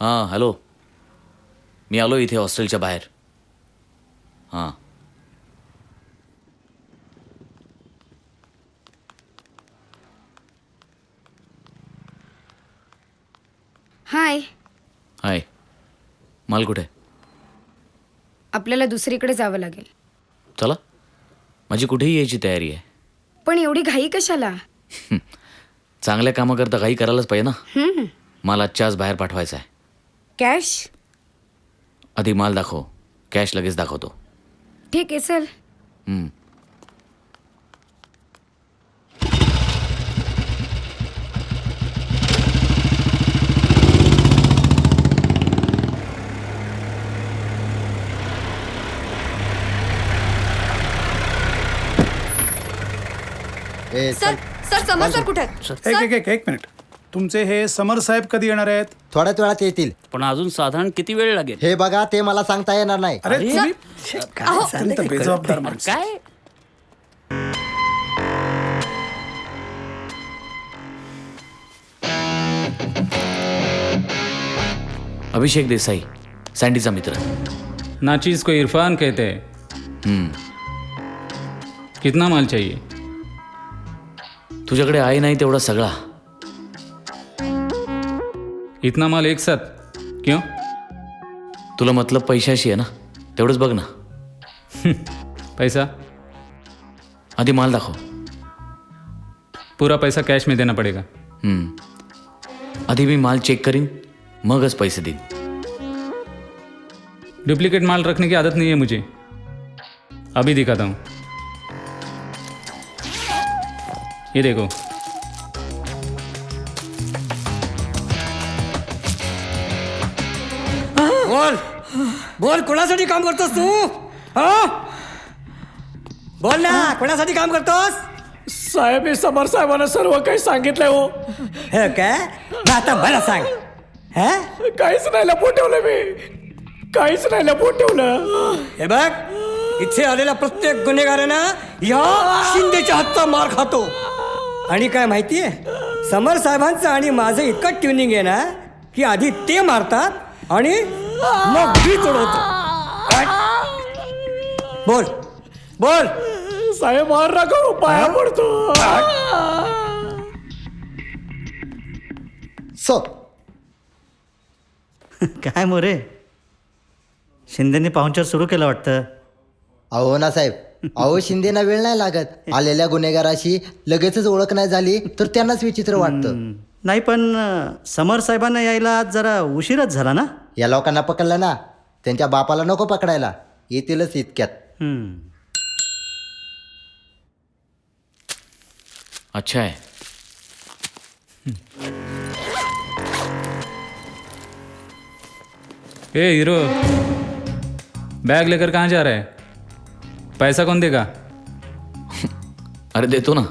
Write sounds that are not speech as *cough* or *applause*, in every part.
हां हॅलो. मी आलो इथे हॉस्टेलच्या बाहेर. हां. हाय. हाय. माल कुठे? आपल्याला दुसरीकडे जावं लागेल. चला. माझी कुठेही यायची तयारी आहे. पण एवढी घाई कशाला? *laughs* चांगल्या कामाकरता काही करायलाच पाहिजे ना. हम्म. माल आजच्या आज बाहेर पाठवायचा आहे. कॅश आधी माल दाखव. कॅश लगेच दाखवतो. ठीक आहे हम्म. ए, सर सर समर सर कुठे? एक एक एक एक मिनिट. तुमचे हे समर साहेब कधी येणार आहेत? थोड्याच वेळात येतील. पण अजून साधारण किती वेळ लागेल? हे बघा ते मला सांगता येणार नाही. अरे तुम्ही अत्यंत बेजबाबदार माणसं. काय? अभिषेक देसाई सँडीचा मित्र. नाचीज को इरफान कहते हैं। हम्म. कितना माल चाहिए? तुझ्याकडे आहे नाही तेवढा सगळा. इतना माल एक साथ? क्यों? तुला मतलब पैशाशी आहे ना? तेवढंच बघ ना. पैसा? आधी माल दाखव. पूरा पैसा कैश में देना पड़ेगा. हम्म. आधी मी माल चेक करीन मगच पैसे देईन. डुप्लीकेट माल रखने की आदत नहीं है मुझे. अभी दिखाता हूँ. ये देखो. बोल कोणासाठी काम करतोस तू? हा? बोल ना कोणासाठी काम करतोस? साहेब मी समर साहेबांना सर्व काही सांगितलंय हो. हे काय? मग आता मला सांग. हा? काहीच नाही लपवून ठेवलं मी. काहीच नाही लपवून ठेवलं. हे बघ इथे आलेला प्रत्येक गुन्हेगारानं या शिंदेच्या हातचा मार खातो. आणि काय माहितीये? समर साहेबांचं आणि माझं इतकं ट्युनिंग आहे ना की आधी ते मारतात आणि मग मी चढवतो? बोल. बोल. साहेब मार नका हो, पाया पडतो. सो काय मोरे? शिंदेनी पाहुणचार सुरू केलं वाटतं. अहो ना साहेब. अहो शिंदेना वेळ नाही लागत. आलेल्या गुन्हेगाराशी लगेचच ओळख नाही झाली तर त्यांनाच विचित्र वाटतं. नाही पण समर साहेबांना यायला आज जरा उशीरच झाला ना? या लोकांना पकडलं ना त्यांच्या बापाला नको पकडायला. येतीलच इतक्यात. हम्म. अच्छा है ए हीरो. बैग लेकर कहाँ जा रहा है? पैसा कौन देगा? *laughs* अरे देतो ना.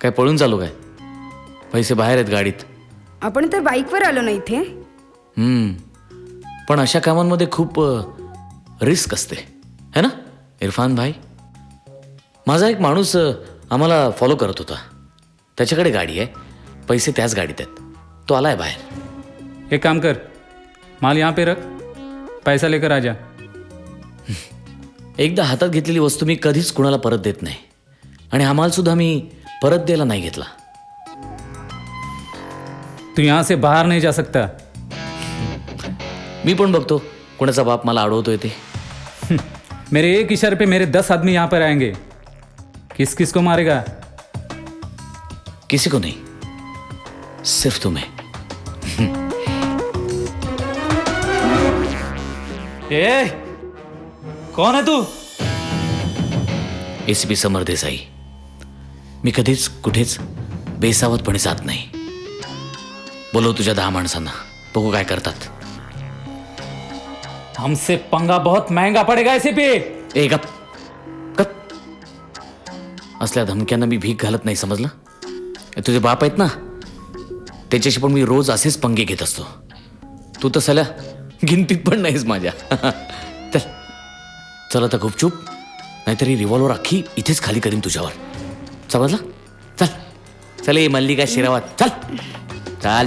काय पळून चालू काय? पैसे बाहेर आहेत गाडीत. आपण तर बाईकवर आलो ना इथे. हम्म. पण अशा कामांमध्ये खूप रिस्क असते. है ना? इरफान भाई? माझा एक माणूस आम्हाला फॉलो करत होता. त्याच्याकडे गाडी आहे. पैसे त्याच गाडीत आहेत. तो आलाय बाहेर. एक काम कर. माल यहाँ पे रख. पैसा लेकर आ जा. *laughs* एकदा हातात घेतलेली वस्तू मी कधीच कुणाला परत देत नाही. आणि हा मालसुद्धा मी परत द्यायला नाही घेतला. तू यहाँ से बाहर नहीं जा सकता. मी पण बघतो. कोणाचा बाप मला अडवतोय ते. मेरे एक इशारे पे मेरे दस आदमी यहाँ पर आएंगे. किस किस को मारेगा? किसी को नहीं. सिर्फ तुम्हें. ए कौन है तू? एसीपी समर देसाई. मी कधीच कुठेच बेसावतपणे जात नाही. बोलव तुझ्या दहा माणसांना. बघू काय करतात. हमसे पंगा बहुत महंगा पड़ेगा ऐसे पे। ए गप। गप। असल्या धमक्यांना मी भीक घालत नाही समजलं? हे तुझे बाप आहेत ना? त्याच्याशी पण मी रोज असेच पंगे घेत असतो. तू तर सल्या गिनतीत पण नाहीस माझ्या. *laughs* चल. चल आता गुपचूप. नाहीतरी रिव्हॉल्वर अख्खी इथेच खाली करीन तुझ्यावर. समजलं? चल. चल ये मल्लिका शिरावात. चल. चल.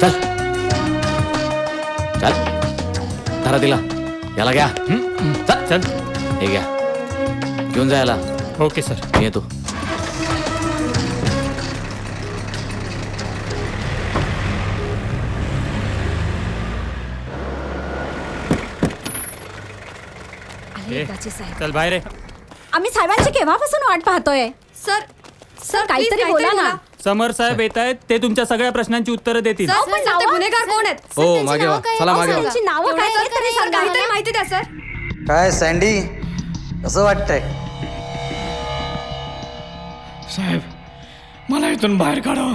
चल. चल. धरा तिला. याला घ्या. चल. चल. हे घ्या. घेऊन जा याला. Okay sir. मी येतो. चल बाहेर आम्ही साहेबांची केव्हापासून वाट पाहतोय? सर सर काहीतरी बोला ना. समर साहेब येत आहेत ते तुमच्या सगळ्या प्रश्नांची उत्तरं देतील. सर पण सर, ते गुन्हेगार कोण आहेत? हो मागे वा. चला मागे वा. त्यांची नावं काय एवढं आहेत? सर, तरी सर, सांगा काहीतरी मला. माहिती द्या सर. काय सँडी? कसं वाटतंय? साहेब मला इथून बाहेर काढा.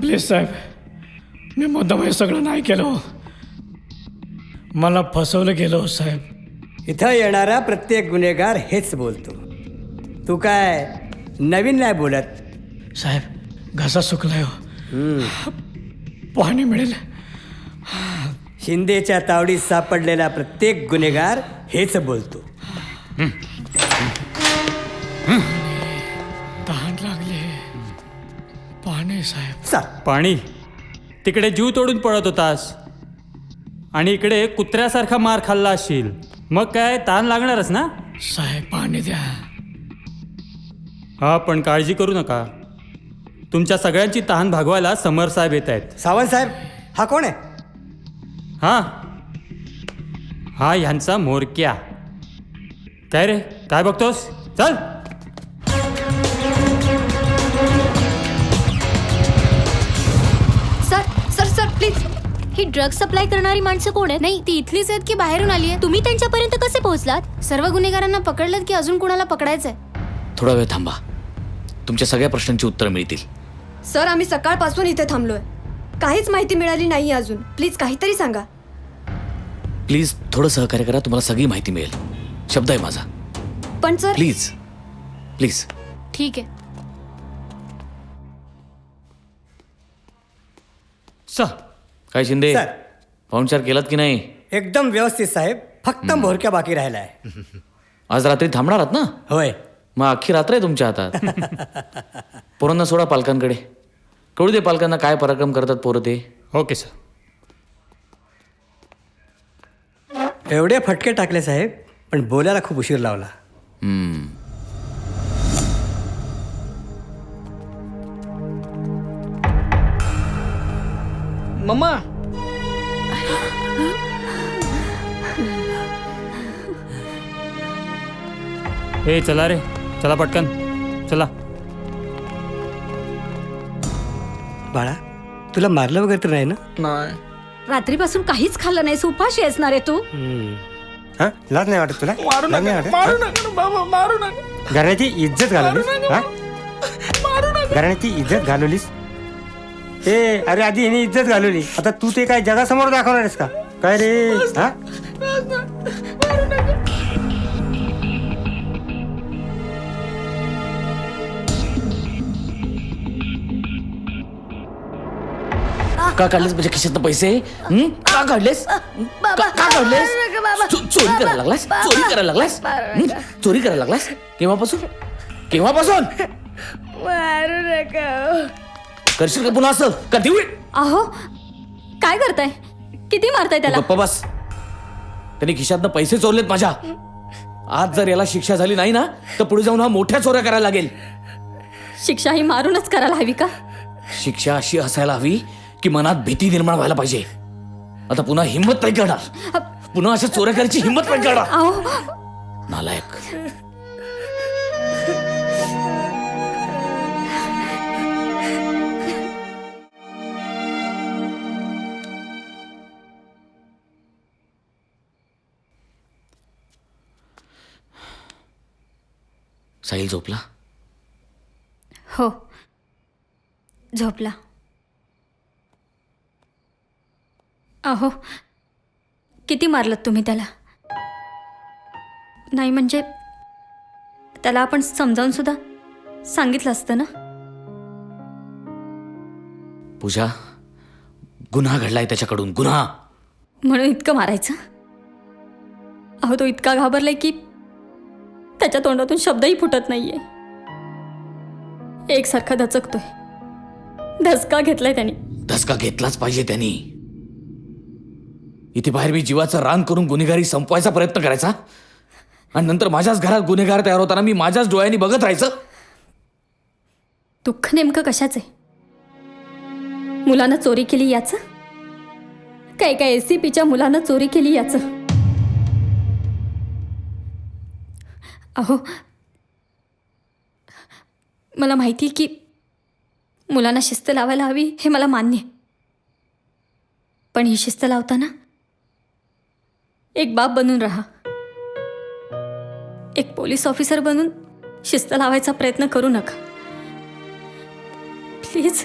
प्लीज साहेब मी मुद्दाम हे सगळं नाही केलं. मला फसवलं गेलं हो, साहेब. इथं येणारा प्रत्येक गुन्हेगार हेच बोलतो. तू काय नवीन नाही बोलत? साहेब घसा सुकलाय हो. पाणी मिळेल. शिंदेच्या तावडीत सापडलेला प्रत्येक गुन्हेगार हेच बोलतो. तहान लागले. पाणी साहेब. चा पाणी? तिकडे जीव तोडून पळत होतास. आणि इकडे कुत्र्यासारखा मार खाल्ला असशील. मग काय ताण लागणारच ना? साहेब पाणी द्या. हा पण काळजी करू नका. तुमच्या सगळ्यांची तहान भागवायला समर साहेब येत आहेत. सावंत साहेब हा कोण आहे? हा. हा ह्यांचा मोरक्या. काय रे? काय बघतोस? चल. सर सर सर प्लीज ही ड्रग सप्लाय करणारी माणसं कोण आहेत? नाही ती इथलीच आहेत की बाहेरून आली आहे तुम्ही त्यांच्यापर्यंत कसे पोहोचलात? सर्व गुन्हेगारांना पकडलं की अजून कुणाला पकडायचंय? थोडा वेळ थांबा. तुमच्या सगळ्या प्रश्नांची उत्तरं मिळतील. सर आम्ही सकाळपासून इथे थांबलोय. काहीच माहिती मिळाली नाही अजून. प्लीज काहीतरी सांगा. प्लीज थोडं सहकार्य करा तुम्हाला सगळी माहिती मिळेल. शब्द आहे माझा. पण सर प्लीज. प्लीज. ठीक आहे. स काय शिंदे? सर. पाहुणचार केलात की नाही? एकदम व्यवस्थित साहेब. फक्त भोरक्या बाकी राहिलाय. आज रात्री थांबणार आहात ना? होय. मग अख्खी रात्र आहे तुमच्या हातात. पोरांना सोडा पालकांकडे. कळू दे पालकांना काय पराक्रम करतात पोरं ते. Okay sir. एवढे फटके टाकले साहेब पण बोलायला खूप उशीर लावला. हम्म. मम्मा. ए चला रे. चला पटकन. चला. बाळा तुला मारलं वगैरे तर नाही ना? नाही. रात्रीपासून काहीच खाल्लं नाही उपाशी असणार आहे तू? हा? लाज नाही वाटत तुला? मारू लाज नाही नका वाटत? मारू नका बाबा मारू नका. घराण्याची इज्जत घालवलीस? हा? मारू नका. घराण्याची इज्जत घालवलीस? ए अरे आधी हिने इज्जत घालवली. आता तू ते काय जगासमोर दाखवणार आहेस का? काय रे? हा? का काढलेस? म्हणजे खिशातनं पैसे? हं? का काढलेस? का का काढलेस? चो- चोरी करायला लागलास? चोरी करायला लागलास? हं? चोरी करायला लागलास? केव्हापासून? केव्हापासून? मारू नका. करशील का पुन्हा असं? का देऊ. अहो काय करताय? किती मारताय त्याला? गप्प बस. त्यांनी खिशातनं पैसे चोरलेत माझ्या. आज जर याला शिक्षा झाली नाही ना तर पुढे जाऊन हा मोठ्या चोऱ्या करायला लागेल. शिक्षा ही मारूनच करायला हवी का? शिक्षा अशी असायला हवी की मनात भीती निर्माण व्हायला पाहिजे. आता पुन्हा हिंमत नाही करणार. पुन्हा अशा चोऱ्या करायची हिंमत नाही करणार. नालायक. साहिल झोपला? हो. झोपला. अहो किती मारलं तुम्ही त्याला? नाही म्हणजे त्याला आपण समजावून सुद्धा सांगितलं असतं ना? पूजा गुन्हा घडलाय त्याच्याकडून गुन्हा! म्हणून इतकं मारायचं? अहो तो इतका घाबरलाय की त्याच्या तोंडातून शब्दही फुटत नाहीये. एकसारखा दचकतोय धसका घेतलाय त्याने. धसका घेतलाच पाहिजे त्यांनी. इथे बाहेर मी जीवाचं रान करून गुन्हेगारी संपवायचा प्रयत्न करायचा? आणि नंतर माझ्याच घरात गुन्हेगार तयार होताना मी माझ्याच डोळ्यांनी बघत राहायचं? दुःख नेमकं कशाचं आहे? मुलानं चोरी केली याचं? काय काय एस सी पीच्या मुलानं चोरी केली याचं? अहो मला माहिती आहे की मुलांना शिस्त लावायला हवी हे मला मान्य पण ही शिस्त लावताना एक बाप बनून राहा. एक पोलीस ऑफिसर बनून शिस्त लावायचा प्रयत्न करू नका. प्लीज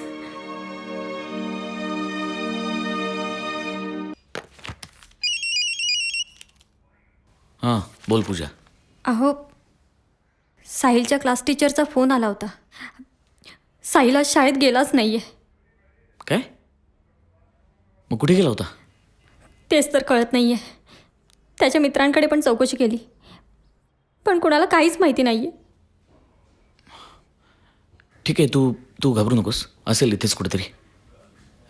हां बोल पूजा. अहो साहिलच्या क्लास टीचरचा फोन आला होता. साहिल आज शाळेत गेलाच नाही आहे काय? मग कुठे गेला होता? तेच तर कळत नाही आहे त्याच्या मित्रांकडे पण चौकशी केली. पण कुणाला काहीच माहिती नाही आहे ठीक आहे तू तू घाबरू नकोस. असेल इथेच कुठेतरी.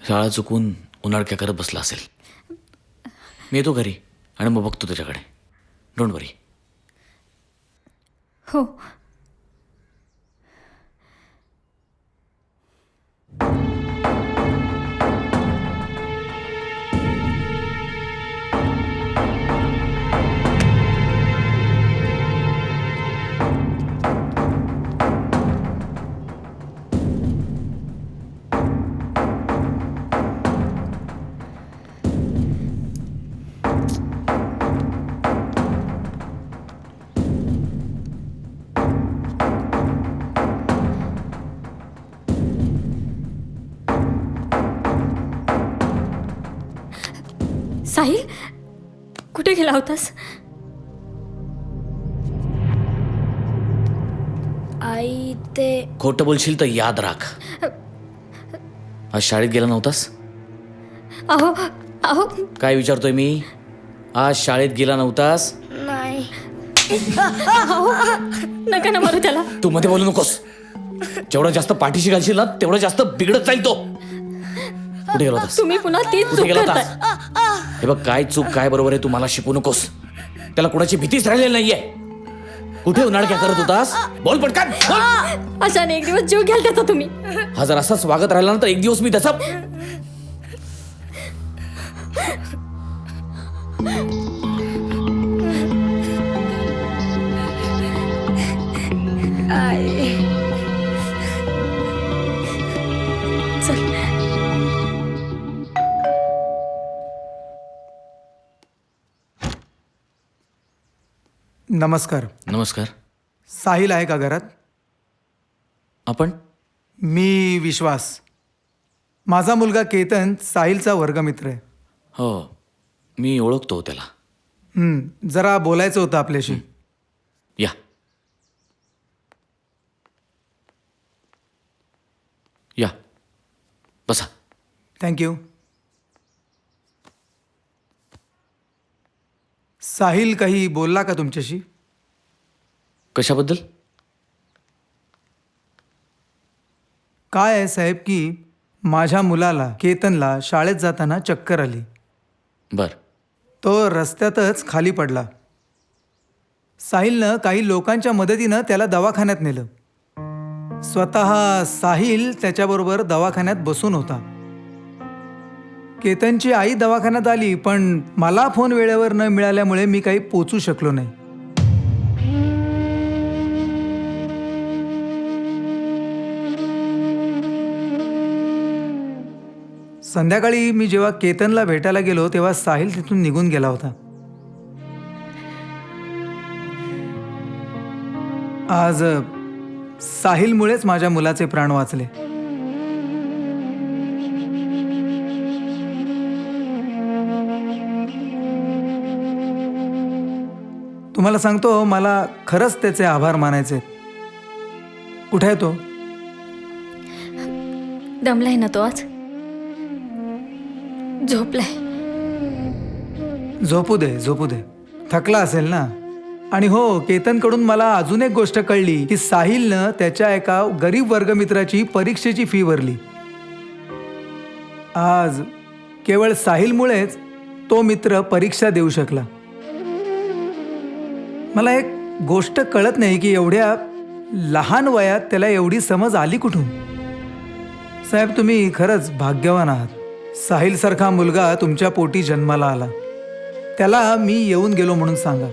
शाळा चुकून उन्हाळक्या करत बसला असेल. मी येतो घरी आणि मग बघतो त्याच्याकडे डोंट वरी हो. साहिल कुठे गेला होतास आई ते खोटं बोलशील तर याद राख. आज शाळेत गेला नव्हतास? अहो अहो. काय विचारतोय मी? आज शाळेत गेला नव्हतास? नाही. नका ना मारू त्याला. तू मध्ये बोलू नकोस. जेवढं जास्त पाठीशी घालशील ना तेवढं जास्त बिघडत जाईल तो. कुठे गेला होतास? तुम्ही पुन्हा तीच चूक गेला करताय होतास? हे बघ काय चूक काय बरोबर आहे तू मला शिकू नकोस. त्याला कुणाची भीतीच राहिलेली नाहीये. कुठे उन्हाळक्या करत होतास? बोल पटकन बोल. अशाने एक दिवस जीव घ्याल त्याचा तुम्ही. हा जर असाच वागत राहिला ना तर एक दिवस मी त्याचा नमस्कार. नमस्कार. साहिल आहे का घरात? आपण? मी विश्वास. माझा मुलगा केतन साहिलचा वर्गमित्र आहे. हो मी ओळखतो त्याला. हं, जरा बोलायचं होतं आपल्याशी. या. या. बसा. थँक्यू साहिल काही बोलला का तुमच्याशी? कशाबद्दल? काय आहे साहेब की माझ्या मुलाला केतनला शाळेत जाताना चक्कर आली. बर. तो रस्त्यातच खाली पडला. साहिलनं काही लोकांच्या मदतीनं त्याला दवाखान्यात नेलं. स्वतः साहिल त्याच्याबरोबर दवाखान्यात बसून होता. केतनची आई दवाखान्यात आली पण मला फोन वेळेवर न मिळाल्यामुळे मी काही पोचू शकलो नाही. संध्याकाळी मी जेव्हा केतनला भेटायला गेलो तेव्हा साहिल तिथून निघून गेला होता. आज साहिलमुळेच माझ्या मुलाचे प्राण वाचले. तुम्हाला सांगतो मला खरंच त्याचे आभार मानायचे. कुठे आहे तो? दमलाय ना तो आज? झोपलाय. झोपू दे झोपू दे. थकला असेल ना? आणि हो केतनकडून मला अजून एक गोष्ट कळली की साहिलनं त्याच्या एका गरीब वर्गमित्राची परीक्षेची फी भरली. आज केवळ साहिलमुळेच तो मित्र परीक्षा देऊ शकला. मला एक गोष्ट कळत नाही की एवढ्या लहान वयात त्याला एवढी समज आली कुठून? साहेब तुम्ही खरंच भाग्यवान आहात. साहिल सारखा मुलगा तुमच्या पोटी जन्माला आला. त्याला मी येऊन गेलो म्हणून सांगा.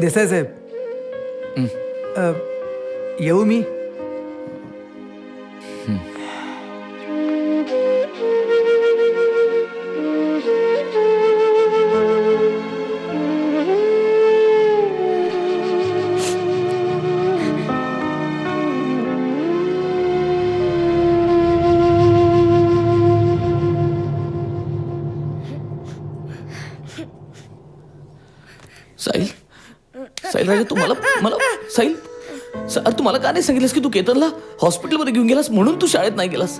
देसाई साहेब. येऊ मी? का नाही सांगितलंस की तू केतनला हॉस्पिटलमध्ये घेऊन गेलास म्हणून तू शाळेत नाही गेलास?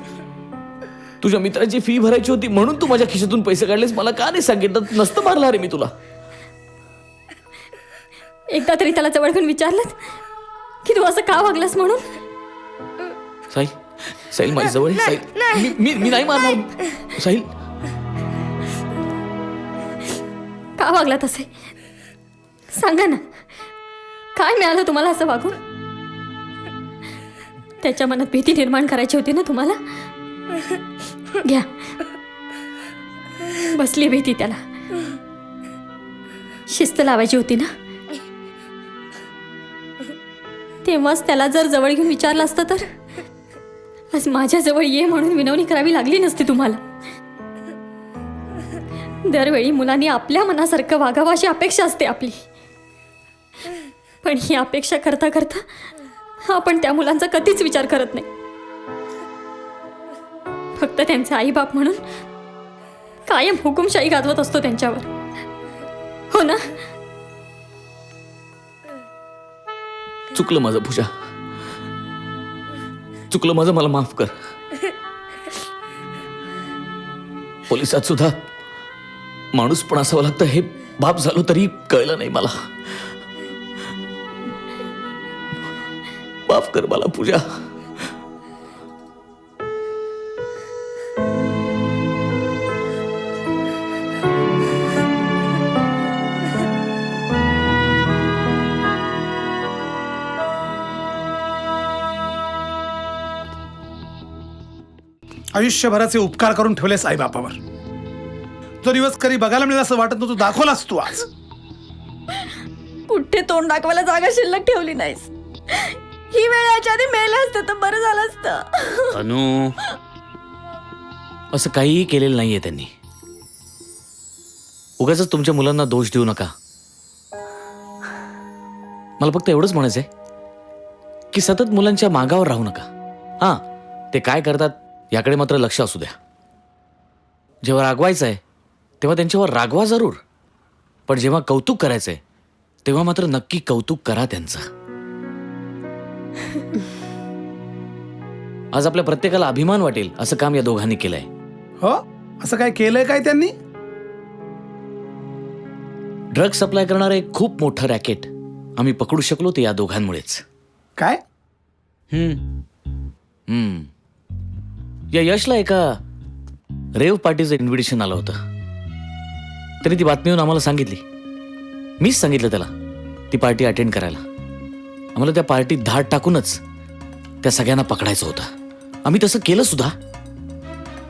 तुझ्या मित्राची फी भरायची होती म्हणून तू माझ्या खिशातून पैसे काढलेस. मला का नाही सांगितलं? नसतं मारला रे मी तुला. एकदा तरी त्याला जवळ घेऊन विचारलं की तू असं का वागलास म्हणून? साहिल साहिल माझ्या जवळ ये, साहिल मी- मी मी नाही मारणार. साहिल. का वागला तसे सांगा ना. काय मिळालं तुम्हाला असं वागून? त्याच्या मनात भीती निर्माण करायची होती ना तुम्हाला? घ्या. बसली भीती त्याला. शिस्त लावायची होती ना? तेव्हाच त्याला जर जवळ घेऊन विचारलं असतं तर? आज माझ्याजवळ ये म्हणून विनवणी करावी लागली नसती तुम्हाला. दरवेळी मुलांनी आपल्या मनासारखं वागावं अशी अपेक्षा असते आपली. पण ही अपेक्षा करता करता आपण त्या मुलांचा कधीच विचार करत नाही. फक्त त्यांचे आईबाप म्हणून कायम हुकुमशाही गाजवत असतो त्यांच्यावर. हो ना? चुकलं माझं पूजा चुकलं माझं मला माफ कर. पोलिसात सुद्धा माणूस पण असावं लागतं हे बाप झालो तरी कळलं नाही मला. माफ कर मला पूजा. आयुष्यभराचे उपकार करून ठेवले साईबापावर. जो दिवस कधी बघायला मिळेल असं वाटत नव्हतं दाखवलास तू आज. कुठे तोंड दाखवायला जागा शिल्लक ठेवली नाहीस. ही वेळ याच्या आधी मेलं असतं तर बरं झालं असतं. अनु असं काहीही केलेलं नाहीये त्यांनी. उगाच तुमच्या मुलांना दोष देऊ नका. मला फक्त एवढंच म्हणायचंय की सतत मुलांच्या मागावर राहू नका. हां ते काय करतात याकडे मात्र लक्ष असू द्या. जेव्हा रागवायचं आहे तेव्हा त्यांच्यावर रागवा जरूर. पण जेव्हा कौतुक करायचंय तेव्हा मात्र नक्की कौतुक करा त्यांचं. *laughs* आज आपल्या प्रत्येकाला अभिमान वाटेल असं काम या दोघांनी केलंय. हो? असं काय केलंय काय त्यांनी? ड्रग सप्लाय करणारं एक खूप मोठं रॅकेट आम्ही पकडू शकलो ते या दोघांमुळेच. काय? हम्म. या यशला एका रेव पार्टीचं इन्व्हिटेशन आलं होतं. त्याने ती बातमी येऊन आम्हाला सांगितली. मीच सांगितलं त्याला ती पार्टी अटेंड करायला. आम्हाला त्या पार्टीत धाड टाकूनच त्या सगळ्यांना पकडायचं होतं. आम्ही तसं केलं सुद्धा.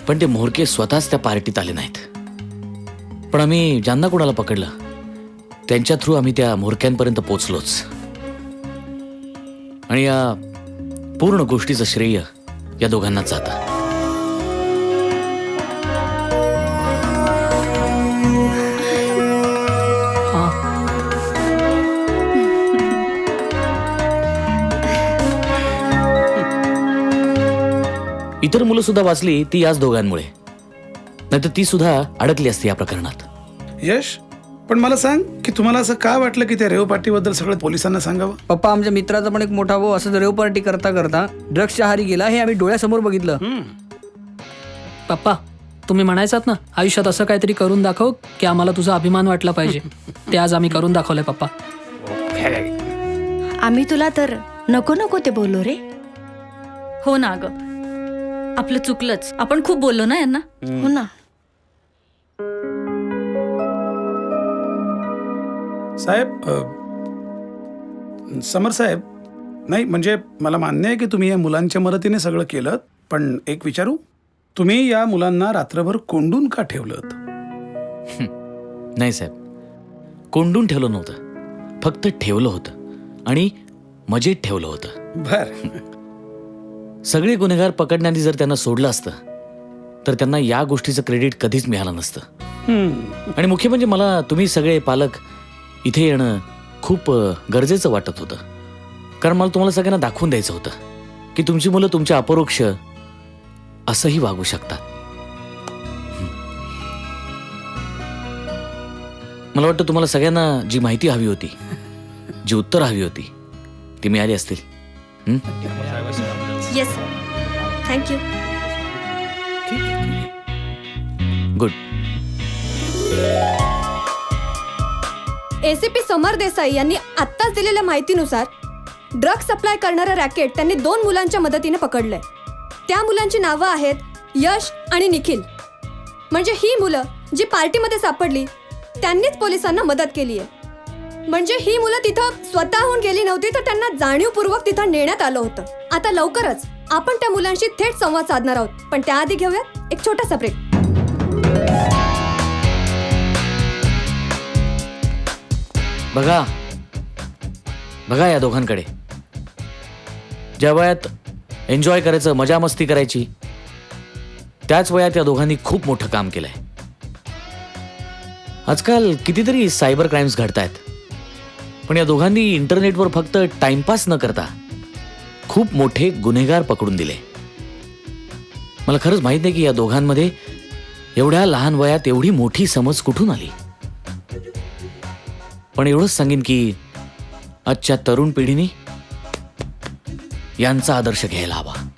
पण ते मोहरके स्वतःच त्या पार्टीत आले नाहीत. पण आम्ही ज्यांना कोणाला पकडलं त्यांच्या थ्रू आम्ही त्या मोरक्यांपर्यंत पोचलोच. आणि या पूर्ण गोष्टीचं श्रेय या दोघांनाच जातं इतर मुलं सुद्धा वाचली ती याच दोघांमुळे. नाहीतर ती सुद्धा अडकली असती या प्रकरणात. यश पण मला सांग की तुम्हाला असं का वाटलं की त्या रेव पार्टीबद्दल सगळं पोलिसांना सांगावं? पप्पा आमच्या मित्राचा पण एक मोठा भाऊ असं रेव पार्टी करता करता ड्रग्सच्या आहारी गेला हे आम्ही डोळ्यासमोर बघितलं. पप्पा तुम्ही म्हणायचात ना आयुष्यात असं काहीतरी करून दाखव की आम्हाला तुझा अभिमान वाटला पाहिजे. ते आज आम्ही करून दाखवलंय पप्पा. आम्ही तुला तर नको नको ते बोललो रे. हो ना ग आपलं चुकलंच. आपण खूप बोललो ना यांना? हो ना. साहेब अ, समर साहेब नाही म्हणजे मला मान्य आहे की तुम्ही या मुलांच्या मदतीने सगळं केलं पण एक विचारू? तुम्ही या मुलांना रात्रभर कोंडून का ठेवलं नाही साहेब. कोंडून ठेवलं नव्हतं. फक्त ठेवलं होतं आणि मजेत ठेवलं होतं. बर. सगळे गुन्हेगार पकडण्याआधी जर त्यांना सोडलं असतं तर त्यांना या गोष्टीचं क्रेडिट कधीच मिळालं नसतं. आणि मुख्य म्हणजे मला तुम्ही सगळे पालक इथे येणं खूप अ, गरजेचं वाटत होतं. कारण मला तुम्हाला सगळ्यांना दाखवून द्यायचं होतं की तुमची मुलं तुमच्या अपरोक्ष असंही वागू शकतात. मला वाटतं तुम्हाला सगळ्यांना जी माहिती हवी होती जी उत्तर हवी होती ती मिळाली असतील. हं? Yes sir thank you good ACP Samar Desai यांनी आत्ताच दिलेल्या माहितीनुसार ड्रग सप्लाय करणारं रॅकेट त्यांनी दोन मुलांच्या मदतीने पकडलंय. त्या मुलांची नावं आहेत यश आणि निखिल. म्हणजे ही मुलं जी पार्टीमध्ये सापडली त्यांनीच पोलिसांना मदत केली आहे म्हणजे ही मुलं तिथं स्वतःहून गेली नव्हती तर त्यांना जाणीवपूर्वक तिथं नेण्यात आलं होतं. आता लवकरच आपण त्या मुलांशी थेट संवाद साधणार आहोत. पण त्याआधी घेऊयात एक छोटासा ब्रेक बघा. बघा या दोघांकडे. ज्या वयात एन्जॉय करायचं मजा मस्ती करायची त्याच वयात या दोघांनी खूप मोठं काम केलंय. आजकाल कितीतरी सायबर क्राईम्स घडत आहेत पण या दोघांनी इंटरनेटवर फक्त टाइमपास न करता खूप मोठे गुन्हेगार पकडून दिले. मला खरंच माहीत नाही की या दोघांमध्ये एवढ्या लहान वयात एवढी मोठी समज कुठून आली? पण एवढंच सांगेन की आजच्या तरुण पिढीने यांचा आदर्श घ्यायला हवा.